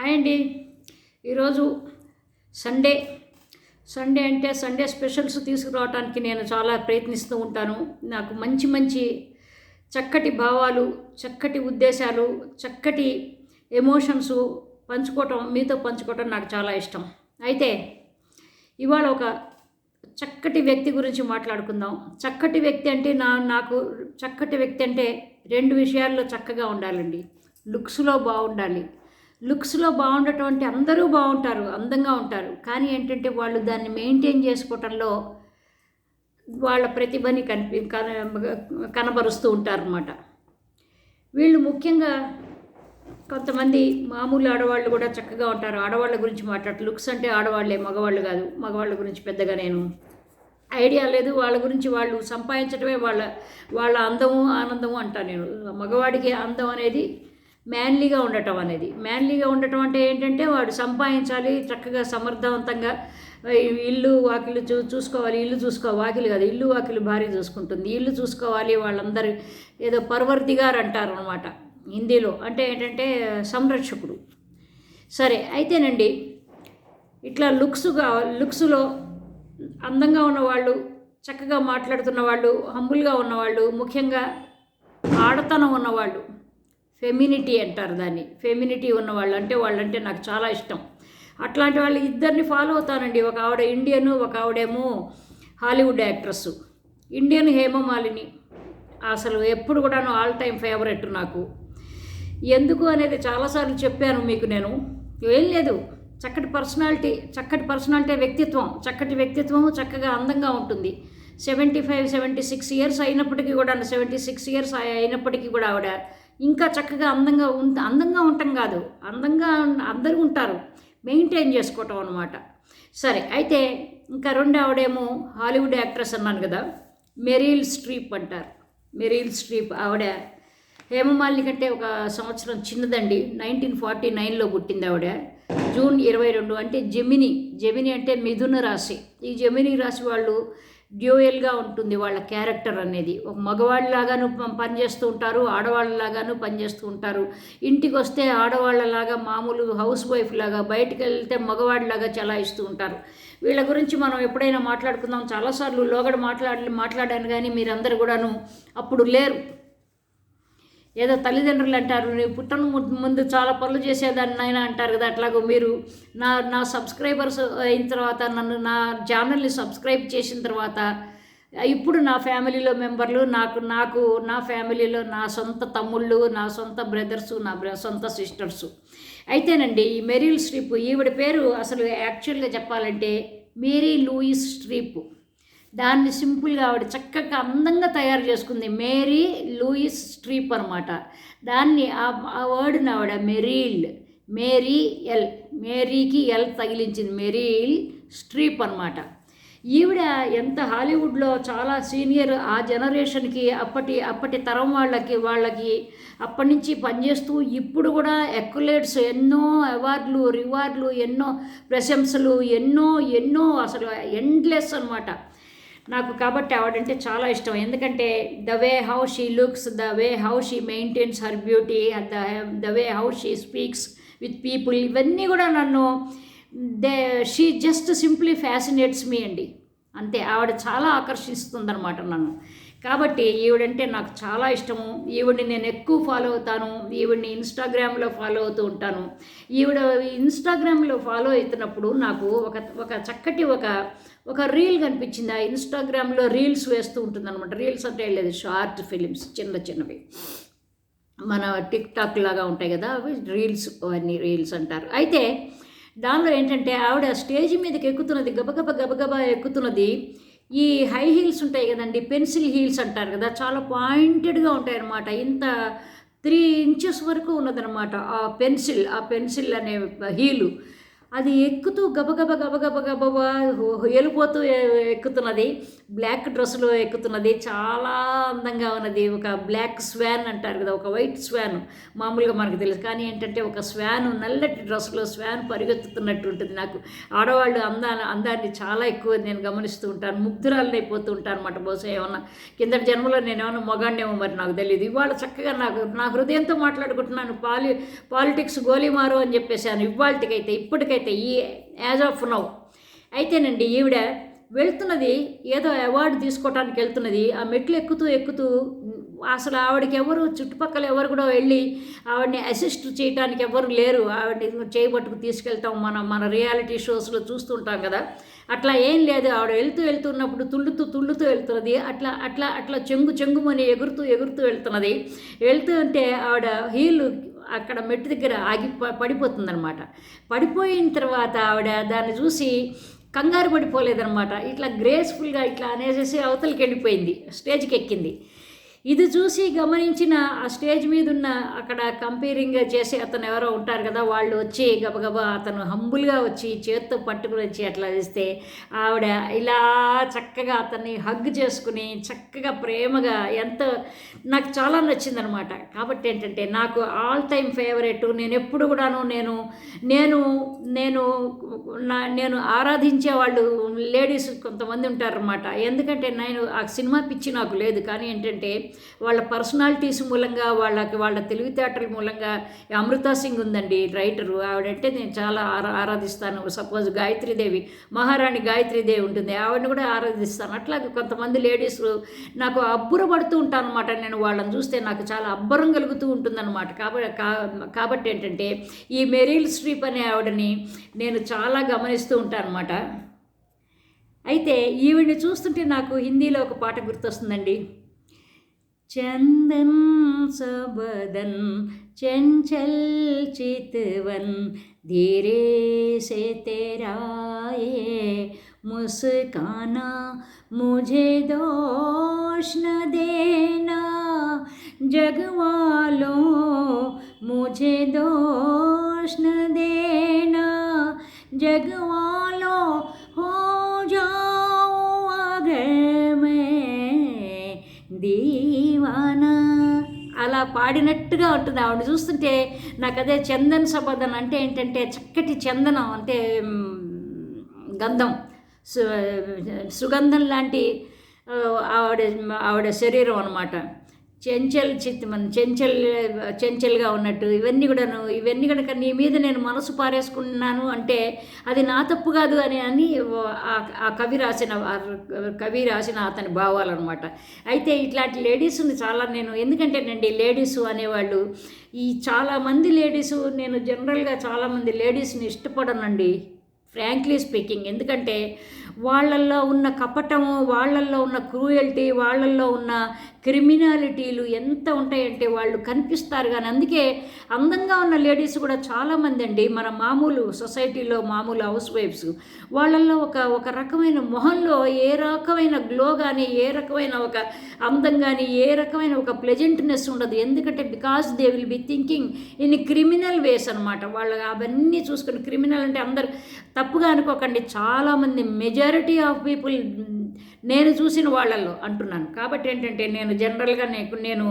Hi అండి. ఈరోజు Sunday. Sunday అంటే సండే స్పెషల్స్ తీసుకురావడానికి నేను చాలా ప్రయత్నిస్తూ ఉంటాను. నాకు మంచి మంచి చక్కటి భావాలు చక్కటి ఉద్దేశాలు చక్కటి ఎమోషన్స్ పంచుకోవటం మీతో పంచుకోవటం నాకు చాలా ఇష్టం. అయితే ఇవాళ ఒక చక్కటి వ్యక్తి గురించి మాట్లాడుకుందాం. చక్కటి వ్యక్తి అంటే నా నాకు చక్కటి వ్యక్తి అంటే రెండు విషయాల్లో చక్కగా ఉండాలండి. లుక్స్లో బాగుండాలి. లుక్స్లో బాగుండటం అంటే అందరూ బాగుంటారు అందంగా ఉంటారు. కానీ ఏంటంటే వాళ్ళు దాన్ని మెయింటైన్ చేసుకోవటంలో వాళ్ళ ప్రతిభని కనిపి కన కనబరుస్తూ ఉంటారన్నమాట. వీళ్ళు ముఖ్యంగా కొంతమంది మామూలు ఆడవాళ్ళు కూడా చక్కగా ఉంటారు. ఆడవాళ్ళ గురించి మాట్లాడు లుక్స్ అంటే ఆడవాళ్ళే మగవాళ్ళు కాదు. మగవాళ్ళ గురించి పెద్దగా నేను ఐడియా లేదు. వాళ్ళ గురించి వాళ్ళు సంపాదించడమే వాళ్ళ వాళ్ళ అందము ఆనందము అంటాను నేను. మగవాడికి అందం అనేది మ్యాన్లీగా ఉండటం అనేది. మ్యాన్లీగా ఉండటం అంటే ఏంటంటే వాడు సంపాదించాలి చక్కగా సమర్థవంతంగా ఇల్లు వాకిలు చూ చూసుకోవాలి ఇల్లు చూసుకోవాలి వాకిలు కాదు ఇల్లు వాకిలు భార్య చూసుకుంటుంది. ఇల్లు చూసుకోవాలి వాళ్ళందరూ ఏదో పర్వర్తిగారు అంటారు అనమాట హిందీలో. అంటే ఏంటంటే సంరక్షకుడు. సరే అయితేనండి ఇట్లా లుక్స్గా లుక్స్లో అందంగా ఉన్నవాళ్ళు చక్కగా మాట్లాడుతున్న వాళ్ళు హంబుల్గా ఉన్నవాళ్ళు ముఖ్యంగా ఆడతనం ఉన్నవాళ్ళు ఫెమినిటీ అంటారు దాన్ని. ఫెమినిటీ ఉన్నవాళ్ళు అంటే వాళ్ళంటే నాకు చాలా ఇష్టం. అట్లాంటి వాళ్ళు ఇద్దరిని ఫాలో అవుతానండి ఒక ఆవిడ ఇండియన్ ఒక ఆవిడేమో హాలీవుడ్ యాక్ట్రస్ ఇండియన్ హేమమాలిని. అసలు ఎప్పుడు కూడాను ఆల్ టైం ఫేవరెట్ నాకు. ఎందుకు అనేది చాలాసార్లు చెప్పాను మీకు నేను. ఏం లేదు. చక్కటి పర్సనాలిటీ చక్కటి పర్సనాలిటీ వ్యక్తిత్వం చక్కటి వ్యక్తిత్వం చక్కగా అందంగా ఉంటుంది. Seventy five seventy six years అయినప్పటికీ కూడా సెవెంటీ సిక్స్ ఇయర్స్ అయినప్పటికీ కూడా ఆవిడ ఇంకా చక్కగా అందంగా ఉంట అందంగా ఉండటం కాదు. అందంగా అందరూ ఉంటారు. మెయింటైన్ చేసుకోవటం అనమాట సరే అయితే ఇంకా రెండు ఆవిడేమో హాలీవుడ్ యాక్ట్రెస్ అన్నాను కదా మెరీల్ స్ట్రీప్ అంటారు. మెరీల్ స్ట్రీప్ ఆవిడ హేమమాలిని కంటే ఒక సంవత్సరం చిన్నదండి. నైన్టీన్ ఫార్టీ నైన్లో పుట్టింది ఆవిడ. జూన్ ఇరవై రెండు అంటే జెమిని. జెమిని అంటే మిథున రాశి. ఈ జెమిని రాశి వాళ్ళు డ్యూయల్గా ఉంటుంది వాళ్ళ క్యారెక్టర్ అనేది. ఒక మగవాళ్ళలాగాను పనిచేస్తూ ఉంటారు ఆడవాళ్ళలాగాను పనిచేస్తూ ఉంటారు. ఇంటికి వస్తే ఆడవాళ్ళలాగా మామూలు హౌస్ వైఫ్ లాగా బయటికి వెళ్తే మగవాళ్ళలాగా చలాయిస్తూ ఉంటారు. వీళ్ళ గురించి మనం ఎప్పుడైనా మాట్లాడుకుందాం. చాలాసార్లు లోగడ మాట్లాడి మాట్లాడాను కానీ మీరందరూ కూడాను అప్పుడు లేరు. ఏదో తల్లిదండ్రులు అంటారు నేను పుట్టను ముందు చాలా పనులు చేసేదాన్ని నాయన అంటారు కదా అట్లాగో మీరు నా నా సబ్స్క్రైబర్స్ అయిన తర్వాత నన్ను నా ఛానల్ని సబ్స్క్రైబ్ చేసిన తర్వాత ఇప్పుడు నా ఫ్యామిలీలో మెంబర్లు నాకు నాకు నా ఫ్యామిలీలో నా సొంత తమ్ముళ్ళు నా సొంత బ్రదర్సు నా సొంత సిస్టర్సు. అయితేనండి ఈ మెరీల్ స్ట్రీప్ ఈవిడ పేరు అసలు యాక్చువల్గా చెప్పాలంటే మేరీ లూయిస్ స్ట్రీప్. దాన్ని సింపుల్గా ఆవిడ చక్కగా అందంగా తయారు చేసుకుంది. మేరీ లూయిస్ స్ట్రీప్ అనమాట దాన్ని ఆ వర్డ్ని ఆవిడ మెరీల్ మేరీ ఎల్ మేరీకి ఎల్ తగిలించింది. మెరీల్ స్ట్రీప్ అనమాట ఈవిడ ఎంత హాలీవుడ్లో చాలా సీనియర్ ఆ జనరేషన్కి అప్పటి అప్పటి తరం వాళ్ళకి వాళ్ళకి అప్పటి నుంచి పనిచేస్తూ ఇప్పుడు కూడా ఎక్యులేట్స్ ఎన్నో అవార్డులు రివార్డులు ఎన్నో ప్రశంసలు ఎన్నో ఎన్నో అసలు ఎండ్లెస్ అనమాట నాకు కాబట్టి ఆవిడంటే చాలా ఇష్టం. ఎందుకంటే the way how she looks the way how she maintains her beauty the the way how she speaks with people ఇవన్నీ కూడా నన్ను they she just simply fascinates me అండి. అంతే ఆవిడ చాలా ఆకర్షిస్తుందనమాట నన్ను. కాబట్టి ఈవిడంటే నాకు చాలా ఇష్టము. ఈవిడిని నేను ఎక్కువ ఫాలో అవుతాను. ఈవిడిని ఇన్స్టాగ్రామ్లో ఫాలో అవుతూ ఉంటాను. ఈవిడ ఇన్స్టాగ్రామ్లో ఫాలో అవుతున్నప్పుడు నాకు ఒక ఒక చక్కటి ఒక ఒక రీల్ కనిపించింది. ఆ ఇన్స్టాగ్రామ్లో రీల్స్ వేస్తూ ఉంటుంది అనమాట రీల్స్ అంటే లేదు షార్ట్ ఫిలిమ్స్ చిన్న చిన్నవి. మన టిక్ టాక్ లాగా ఉంటాయి కదా అవి రీల్స్ అవన్నీ రీల్స్ అంటారు. అయితే దానిలో ఏంటంటే ఆవిడ స్టేజ్ మీదకి ఎక్కుతున్నది గబగబ గబగబ ఎక్కుతున్నది. ఈ హై హీల్స్ ఉంటాయి కదండి పెన్సిల్ హీల్స్ అంటారు కదా చాలా పాయింటెడ్గా ఉంటాయి అన్నమాట ఇంత త్రీ ఇంచెస్ వరకు ఉన్నదనమాట ఆ పెన్సిల్ ఆ పెన్సిల్ అనే హీలు. అది ఎక్కుతూ గబగబ గబగబ గబగబ వెళ్ళిపోతూ ఎక్కుతున్నది. బ్లాక్ డ్రెస్సులో ఎక్కుతున్నది. చాలా అందంగా ఉన్నది. ఒక బ్లాక్ స్వాన్ అంటారు కదా ఒక వైట్ స్వాన్. మామూలుగా మనకు తెలుసు. కానీ ఏంటంటే ఒక స్వాన్ నల్లటి డ్రెస్సులో స్వాన్ పరిగెత్తుతున్నట్టు ఉంటుంది నాకు. ఆడవాళ్ళు అందా అందాన్ని చాలా ఎక్కువ నేను గమనిస్తూ ఉంటాను. ముగ్ధురాలు అయిపోతూ ఉంటాను అనమాట బహుశా ఏమన్నా కిందటి జన్మలో నేను ఏమన్నా మొగాడినేమో మరి నాకు తెలియదు ఇవాళ చక్కగా నాకు నా హృదయంతో మాట్లాడుకుంటున్నాను. పాలి పాలిటిక్స్ గోలీమారు అని చెప్పేసాను ఇవాళకైతే ఇప్పటికైతే ఈ యాజ్ ఆఫ్ నౌ. అయితేనండి ఈవిడ వెళ్తున్నది ఏదో అవార్డు తీసుకోవటానికి వెళ్తున్నది. ఆ మెట్లు ఎక్కుతూ ఎక్కుతూ అసలు ఆవిడకి ఎవరు చుట్టుపక్కల ఎవరు కూడా వెళ్ళి ఆవిడని అసిస్ట్ చేయడానికి ఎవరు లేరు. ఆవిడని చేయబట్టుకు తీసుకెళ్తాం మన మన రియాలిటీ షోస్లో చూస్తుంటాం కదా. అట్లా ఏం లేదు. ఆవిడ వెళ్తూ వెళ్తున్నప్పుడు తుళ్ళుతూ తుళ్ళుతూ వెళ్తున్నది. అట్లా అట్లా అట్లా చెంగు చెంగుమని ఎగురుతూ ఎగురుతూ వెళ్తున్నది. వెళ్తూ ఉంటే ఆవిడ హీలు అక్కడ మెట్టు దగ్గర ఆగి పడిపోతుందనమాట పడిపోయిన తర్వాత ఆవిడ దాన్ని చూసి కంగారు పడిపోలేదనమాట ఇట్లా గ్రేస్ఫుల్గా ఇట్లా అనేసేసి అవతలికి వెళ్ళిపోయింది స్టేజ్కి ఎక్కింది. ఇది చూసి గమనించిన ఆ స్టేజ్ మీద ఉన్న అక్కడ కంపేరింగ్ చేసి అతను ఎవరో ఉంటారు కదా వాళ్ళు వచ్చి గబగబా అతను హంబుల్గా వచ్చి చేత్తో పట్టుకుని వచ్చి అట్లా వేస్తే ఆవిడ ఇలా చక్కగా అతన్ని హగ్ చేసుకుని చక్కగా ప్రేమగా ఎంత నాకు చాలా నచ్చిందనమాట. కాబట్టి ఏంటంటే నాకు ఆల్ టైమ్ ఫేవరెట్ నేను ఎప్పుడు కూడాను నేను నేను నేను నా నేను ఆరాధించే వాళ్ళు లేడీస్ కొంతమంది ఉంటారన్నమాట ఎందుకంటే నేను ఆ సినిమా పిచ్చి నాకు లేదు. కానీ ఏంటంటే వాళ్ళ పర్సనాలిటీస్ మూలంగా వాళ్ళకి వాళ్ళ తెలివితేటల మూలంగా అమృతా సింగ్ ఉందండి రైటరు. ఆవిడంటే నేను చాలా ఆరా ఆరాధిస్తాను. సపోజ్ గాయత్రీదేవి మహారాణి గాయత్రీదేవి ఉంటుంది. ఆవిడని కూడా ఆరాధిస్తాను. అట్లాగే కొంతమంది లేడీస్ నాకు అబ్బుర పడుతూ ఉంటాను అనమాట నేను వాళ్ళని చూస్తే నాకు చాలా అబ్బరం కలుగుతూ ఉంటుందన్నమాట. కాబట్టి కాబట్టి ఏంటంటే ఈ మెరీల్ స్ట్రీప్ అనే ఆవిడని నేను చాలా గమనిస్తూ ఉంటాను అనమాట అయితే ఈవిడ్ని చూస్తుంటే నాకు హిందీలో ఒక పాట గుర్తొస్తుందండి. चंदन सबदन, चंचल चितवन, धीरे से तेरा ये मुस्काना, मुझे दोष न देना। जग वालों मुझे दोष न देना। जग वालों हो जाओ अगर मैं दी అలా పాడినట్టుగా ఉంటుంది. ఆవిడ చూస్తుంటే నాకు అదే చందన సబదన్ అంటే ఏంటంటే చక్కటి చందనం అంటే గంధం. సుగంధం లాంటి ఆవిడ ఆవిడ శరీరం అనమాట చెంచల్ మన చెంచల్ చెంచల్గా ఉన్నట్టు ఇవన్నీ కూడాను ఇవన్నీ కనుక నీ మీద నేను మనసు పారేసుకున్నాను అంటే అది నా తప్పు కాదు అని అని ఆ- కవి రాసిన కవి రాసిన అతని భావాలన్నమాట. అయితే ఇట్లాంటి లేడీస్ని చాలా నేను ఎందుకంటేనండి లేడీస్ అనేవాళ్ళు ఈ చాలామంది లేడీసు నేను జనరల్గా చాలామంది లేడీస్ని ఇష్టపడనండి ఫ్రాంక్లీ స్పీకింగ్. ఎందుకంటే వాళ్ళల్లో ఉన్న కపటము వాళ్ళల్లో ఉన్న క్రూయల్టీ వాళ్ళల్లో ఉన్న క్రిమినాలిటీలు ఎంత ఉంటాయంటే వాళ్ళు కనిపిస్తారు కానీ అందుకే అందంగా ఉన్న లేడీస్ కూడా చాలామంది అండి. మన మామూలు సొసైటీలో మామూలు హౌస్ వైఫ్స్ వాళ్ళల్లో ఒక ఒక రకమైన మొహంలో ఏ రకమైన గ్లో కానీ ఏ రకమైన ఒక అందం కానీ ఏ రకమైన ఒక ప్లెజెంట్నెస్ ఉండదు. ఎందుకంటే because they will be thinking in criminal ways అనమాట వాళ్ళు అవన్నీ చూసుకుని క్రిమినల్ అంటే అందరు తప్పుగా అనుకోకండి. చాలామంది మెజారిటీ ఆఫ్ పీపుల్ నేను చూసిన వాళ్ళల్లో అంటున్నాను. కాబట్టి ఏంటంటే నేను జనరల్గా నేను నేను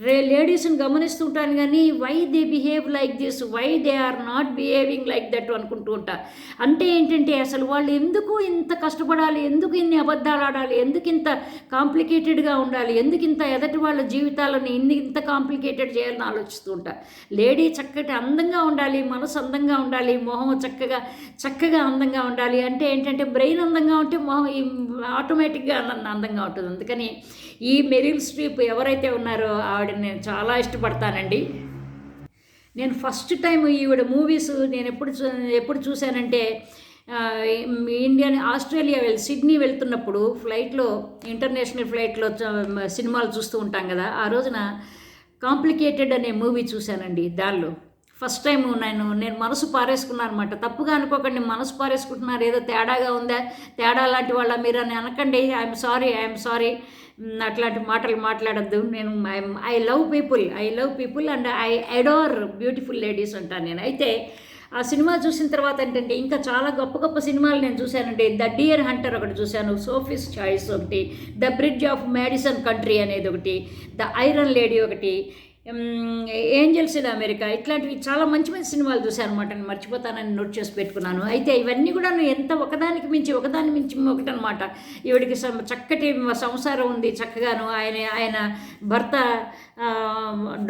రే లేడీస్ని గమనిస్తుంటాను కానీ why they behave like this why they are not behaving like that అనుకుంటూ ఉంటా. అంటే ఏంటంటే అసలు వాళ్ళు ఎందుకు ఇంత కష్టపడాలి? ఎందుకు ఇన్ని అబద్ధాలు ఆడాలి? ఎందుకు ఇంత కాంప్లికేటెడ్గా ఉండాలి? ఎందుకు ఇంత ఎదటి వాళ్ళ జీవితాలను ఇన్ని ఇంత కాంప్లికేటెడ్ చేయాలని ఆలోచిస్తూ ఉంటా. లేడీ చక్కటి అందంగా ఉండాలి మనసు అందంగా ఉండాలి మొహం చక్కగా చక్కగా అందంగా ఉండాలి. అంటే ఏంటంటే బ్రెయిన్ అందంగా ఉంటే మొహం ఆటోమేటిక్గా అందంగా ఉంటుంది. అందుకని ఈ మెరిల్ స్ట్రీప్ ఎవరైతే ఉన్నారో ఆవిడ నేను చాలా ఇష్టపడతానండి. నేను ఫస్ట్ టైం ఈవిడ మూవీస్ నేను ఎప్పుడు చూ ఎప్పుడు చూశానంటే ఇండియన్ ఆస్ట్రేలియా వెళ్ళి సిడ్నీ వెళ్తున్నప్పుడు ఫ్లైట్లో ఇంటర్నేషనల్ ఫ్లైట్లో సినిమాలు చూస్తూ ఉంటాం కదా ఆ రోజున కాంప్లికేటెడ్ అనే మూవీ చూశానండి దానిలో. ఫస్ట్ టైం నేను నేను మనసు పారేసుకున్నాను అనమాట తప్పుగా అనుకోకండి మనసు పారేసుకుంటున్నారు. ఏదో తేడాగా ఉందా? తేడా లాంటి వాళ్ళ మీరు అని అనకండి. ఐఎమ్ సారీ ఐఎమ్ సారీ అట్లాంటి మాటలు మాట్లాడద్దు. నేను I love people I love people and I adore beautiful ladies అంటాను నేను. అయితే ఆ సినిమా చూసిన తర్వాత ఏంటంటే ఇంకా చాలా గొప్ప గొప్ప సినిమాలు నేను చూశానండి. ద డియర్ హంటర్ ఒకటి చూశాను. సోఫీస్ చాయిస్ ఒకటి. The bridge of Madison county అనేది ఒకటి. ద ఐరన్ లేడీ ఒకటి. ఏంజల్స్ ఇన్ అమెరికా ఇట్లాంటివి చాలా మంచి మంచి సినిమాలు చూశాను అనమాట నేను మర్చిపోతానని నోట్ చేసి పెట్టుకున్నాను. అయితే ఇవన్నీ కూడా ఎంత ఒకదానికి మించి ఒకదాని మించి ఒకటి అనమాట ఈవిడికి చక్కటి సంసారం ఉంది చక్కగాను. ఆయన ఆయన భర్త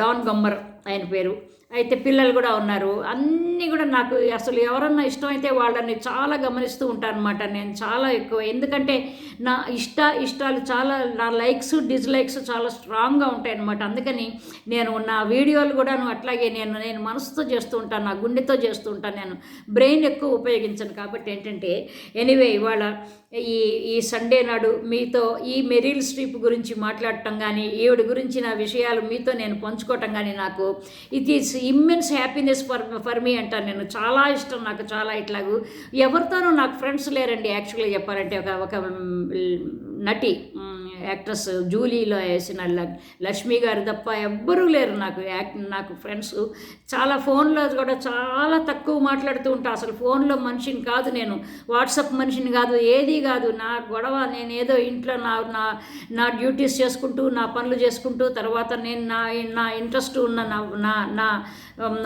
డాన్ గమ్మర్ ఆయన పేరు. అయితే పిల్లలు కూడా ఉన్నారు. అన్నీ కూడా నాకు అసలు ఎవరన్నా ఇష్టమైతే వాళ్ళని చాలా గమనిస్తూ ఉంటాను అనమాట నేను చాలా ఎక్కువ. ఎందుకంటే నా ఇష్ట ఇష్టాలు చాలా నా లైక్స్ డిస్లైక్స్ చాలా స్ట్రాంగ్గా ఉంటాయి అనమాట అందుకని నేను నా వీడియోలు కూడాను అట్లాగే నేను నేను మనసుతో చేస్తూ ఉంటాను నా గుండెతో చేస్తూ ఉంటాను. నేను బ్రెయిన్ ఎక్కువ ఉపయోగించను కాబట్టి ఏంటంటే ఎనీవే ఇవాళ ఈ ఈ సండే నాడు మీతో ఈ మెరీల్ స్ట్రీప్ గురించి మాట్లాడటం కానీ ఈవిడ గురించి నా విషయాలు మీతో నేను పంచుకోవటం కానీ నాకు it is immense happiness for for me అంటాను నేను. చాలా ఇష్టం నాకు చాలా ఇట్లాగూ. ఎవరితోనూ నాకు ఫ్రెండ్స్ లేరండి యాక్చువల్గా చెప్పాలంటే ఒక ఒక నటి యాక్ట్రెస్ జూలీలో వేసిన ల- లక్ష్మి గారు తప్ప ఎవ్వరూ లేరు నాకు యాక్ట్ నాకు ఫ్రెండ్స్. చాలా ఫోన్లో కూడా చాలా తక్కువ మాట్లాడుతూ ఉంటా. అసలు ఫోన్లో మనిషిని కాదు నేను. వాట్సాప్ మనిషిని కాదు ఏది కాదు. నా గొడవ నేను ఏదో ఇంట్లో నా నా నా డ్యూటీస్ చేసుకుంటూ నా పనులు చేసుకుంటూ తర్వాత నేను నా నా ఇంట్రెస్ట్ ఉన్న నా నా నా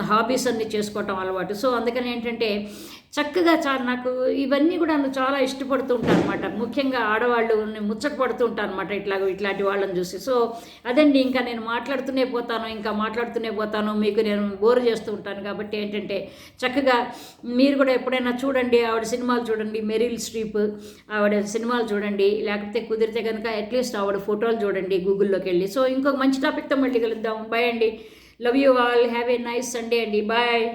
హాబీస్ అన్ని చేసుకోవటం అలవాటు. సో అందుకని ఏంటంటే చక్కగా చా నాకు ఇవన్నీ కూడా నన్ను చాలా ఇష్టపడుతూ ఉంటాను అనమాట ముఖ్యంగా ఆడవాళ్ళు ముచ్చట పడుతూ ఉంటాను అనమాట ఇట్లా ఇట్లాంటి వాళ్ళని చూసి. సో అదండి ఇంకా నేను మాట్లాడుతూనే పోతాను ఇంకా మాట్లాడుతూనే పోతాను మీకు నేను బోర్ చేస్తూ ఉంటాను కాబట్టి ఏంటంటే చక్కగా మీరు కూడా ఎప్పుడైనా చూడండి ఆవిడ సినిమాలు చూడండి మెరిల్ స్ట్రీప్ ఆవిడ సినిమాలు చూడండి లేకపోతే కుదిరితే కనుక అట్లీస్ట్ ఆవిడ ఫోటోలు చూడండి గూగుల్లోకి వెళ్ళి. సో ఇంకొక మంచి టాపిక్తో మళ్ళీ కలుద్దాం. బాయ్ అండి. Love you all have a nice Sunday అండి. బాయ్